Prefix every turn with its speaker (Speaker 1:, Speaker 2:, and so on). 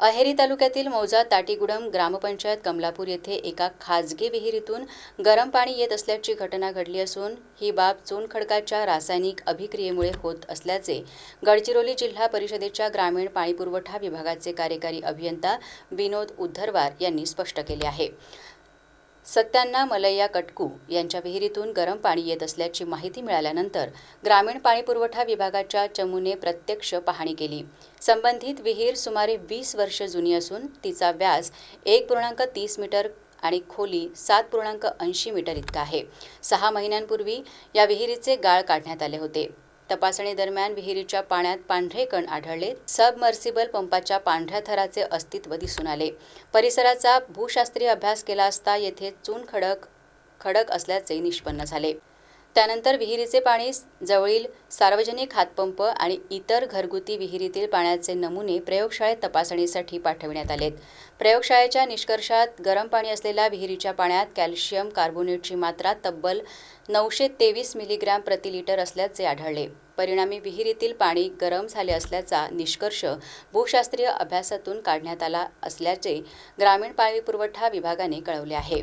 Speaker 1: अहेरी तालुक्यातील मौजा ताटीगुडम ग्रामपंचायत कमलापूर येथे एका खाजगी विहिरीतून गरम पाणी येत असल्याची घटना घडली असून ही बाब चुनखडकाच्या रासायनिक अभिक्रियेमुळे होत असल्याचे गडचिरोली जिल्हा परिषदेच्या ग्रामीण पाणीपुरवठा विभागाचे कार्यकारी अभियंता विनोद उद्धरवार यांनी स्पष्ट केले आहे. सत्यांना मलैया कटकू यांच्या विहिरीतून गरम पाणी येत असल्याची माहिती मिळाल्यानंतर ग्रामीण पाणीपुरवठा विभागाच्या चमूने प्रत्यक्ष पाहणी केली. संबंधित विहीर सुमारे वीस वर्ष जुनी असून तिचा व्यास एक पूर्णांक तीस मीटर आणि खोली सात पूर्णांक ऐंशी मीटर इतका आहे. सहा महिन्यांपूर्वी या विहिरीचे गाळ काढण्यात आले होते. तपासणी दरम्यान विहिरीच्या पाण्यात पांढरे कण आढळले. सबमर्सिबल पंपाच्या पांढऱ्या थराचे अस्तित्व दिसून आले. परिसराचा भूशास्त्रीय अभ्यास केला असता येथे चून खडक खडक असल्याचे निष्पन्न झाले. त्यानंतर विहिरीचे पाणी जवळील सार्वजनिक हातपंप आणि इतर घरगुती विहिरीतील पाण्याचे नमुने प्रयोगशाळेत तपासणीसाठी पाठविण्यात आलेत. प्रयोगशाळेच्या निष्कर्षात गरम पाणी असलेल्या विहिरीच्या पाण्यात कॅल्शियम कार्बोनेटची मात्रा तब्बल नऊशे तेवीस मिलीग्रॅम प्रति लिटर असल्याचे आढळले. परिणामी विहिरीतील पाणी गरम झाले असल्याचा निष्कर्ष भूशास्त्रीय अभ्यासातून काढण्यात आला असल्याचे ग्रामीण पाणी पुरवठा विभागाने कळवले आहे.